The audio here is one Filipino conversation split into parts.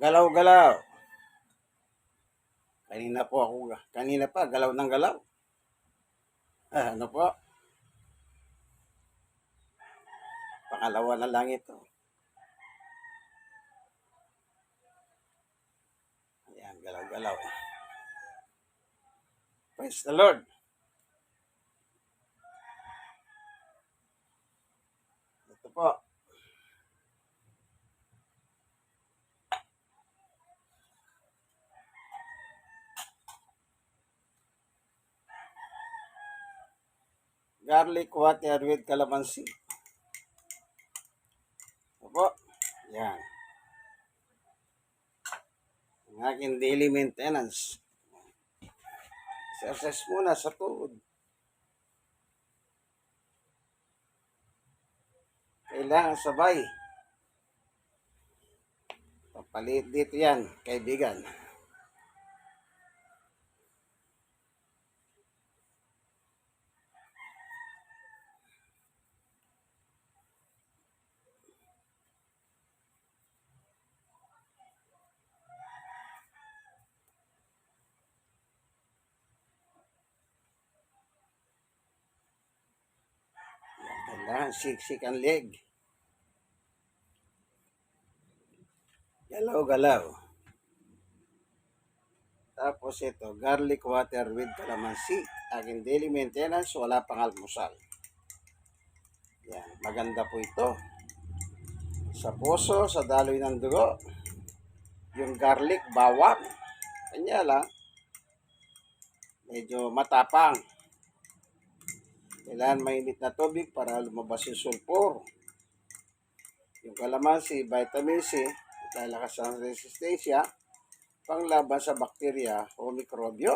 Galaw-galaw. Kanina po ako, kanina pa, galaw ng galaw. Ah, ano po? Pangalawa na lang ito. Ayan, galaw-galaw. Praise the Lord. Ito po. Garlic water with calamansi. Opo. Yan. Ang aking daily maintenance. Exercise muna sa tuhod. Kailangan sabay. Papalit dito yan, kaibigan. Kailangan siksik ang leg. Galaw-galaw. Tapos ito, garlic water with calamansi. Aking daily maintenance, wala pang almusal. Yan, maganda po ito. Sa puso, sa daloy ng dugo. Yung garlic, bawang. Kanya lang. Medyo matapang. Kailangan mainit na tubig para lumabas yung sulfur. Yung kalamansi, vitamin C, lalakas ang resistensya, panglaban sa bakterya o mikrobyo.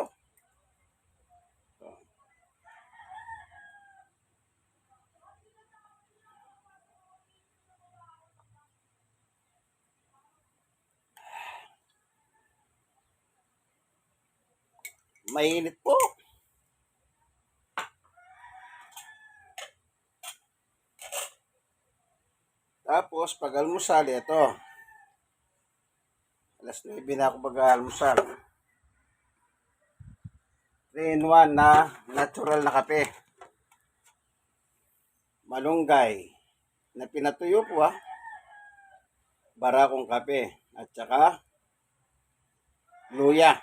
Mainit po. Tapos, pag almusal, ito. Alas 9 na ako mag-almusal. 3 in 1 na natural na kape. Malunggay. Na pinatuyo po ha. Barakong kape. At saka luya.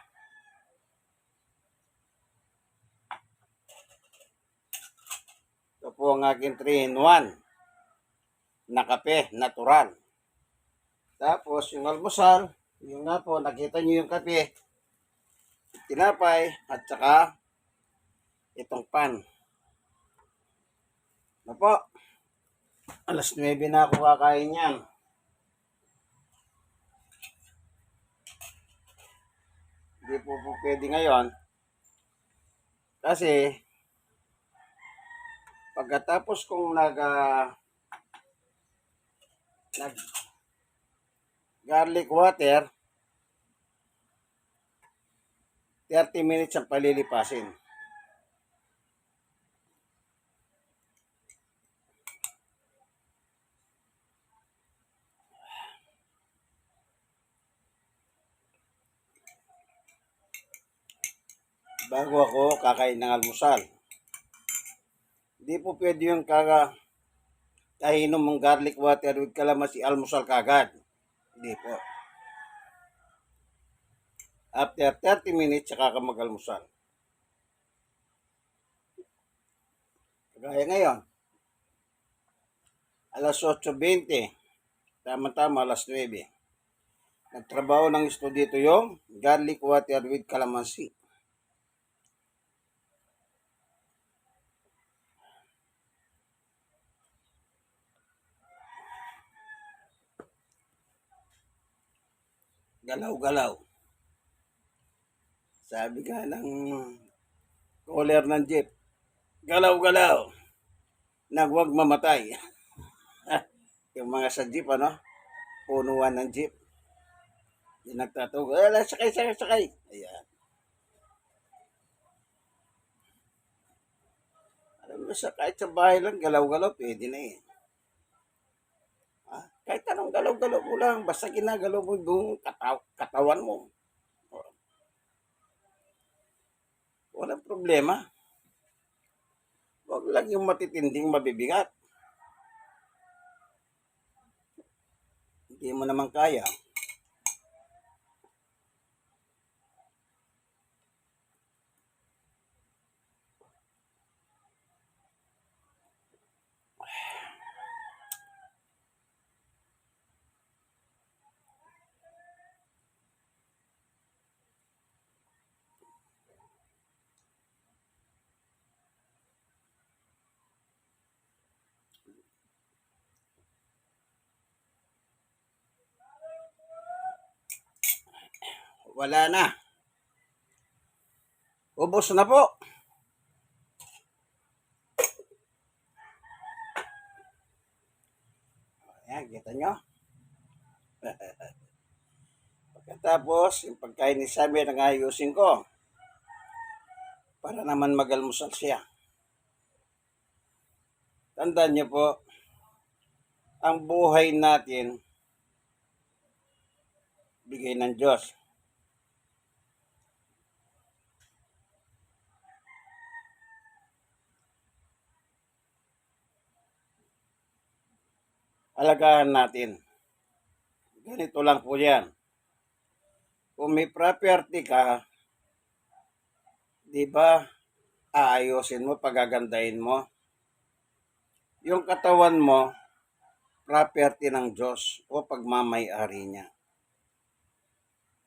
Ito po ang aking 3 in 1 na kape, natural. Tapos, yung almusal, yung nga po, nakita nyo yung kape, tinapay, at saka itong pan. Ano po? Alas 9 na ako kakain yan. Hindi po po pwede ngayon. Kasi, pagkatapos kong nag, ah, nag garlic water 30 minutes ang palilipasin. Bago ako kakain ng almusal. Hindi po pwede yung kaka kainom mong garlic water with kalamansi almusal kagad. Hindi po. After 30 minutes, saka ka mag-almusal. Kagaya ngayon, alas 8.20, tama-tama alas 9. Nagtrabaho ng estudio dito yung garlic water with calamansi. Galaw-galaw. Sabi ka ng caller ng jeep, galaw-galaw, nagwag mamatay. yung mga sa jeep, ano, punuan ng jeep. Yung nagtatugo, eh, sakay, sakay, sakay. Ayan. Alam mo, sa kahit sa bahay lang, galaw-galaw, pwede na eh. Kahit anong galaw-galaw mo lang, basta ginagalaw mo yung kataw- katawan mo. Walang problema. Huwag lang yung matitinding mabibigat. Hindi mo naman kaya. Wala na. Ubos na po. Ayan, kita nyo. Pagkatapos, yung pagkain ni Samir ang ayusin ko. Para naman magalmusal siya. Tandaan niyo po, ang buhay natin, bigay ng Diyos. Alagaan natin. Ganito lang po yan. Kung may property ka, di ba, aayusin mo, pagagandahin mo. Yung katawan mo, property ng Diyos o pagmamay-ari niya.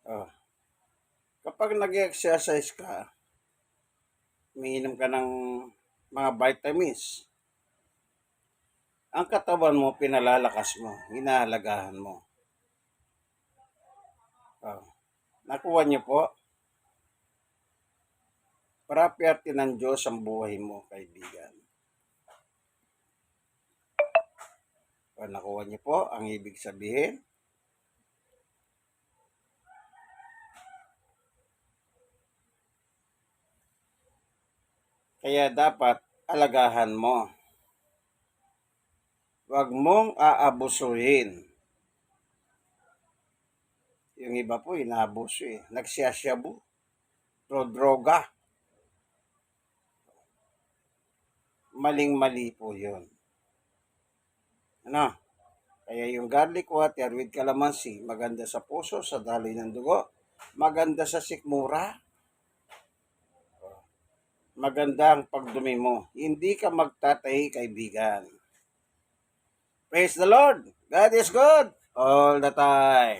Oh. Kapag nag-exercise ka, umiinom ka ng mga vitamins, ang katawan mo, pinalalakas mo, hinahalagahan mo. Oh. Nakuha niyo po, property ng Diyos ang buhay mo, kaibigan. O, nakuha niyo po ang ibig sabihin. Kaya dapat alagahan mo. Huwag mong aabusuhin. Yung iba po, inaabuso eh. Nagsiyasyabu. Droga. Maling-mali po yun. Ano? Kaya yung garlic water with calamansi, maganda sa puso, sa daloy ng dugo. Maganda sa sikmura. Maganda ang pagdumi mo. Hindi ka magtatahi, kaibigan. Praise the Lord. God is good all the time.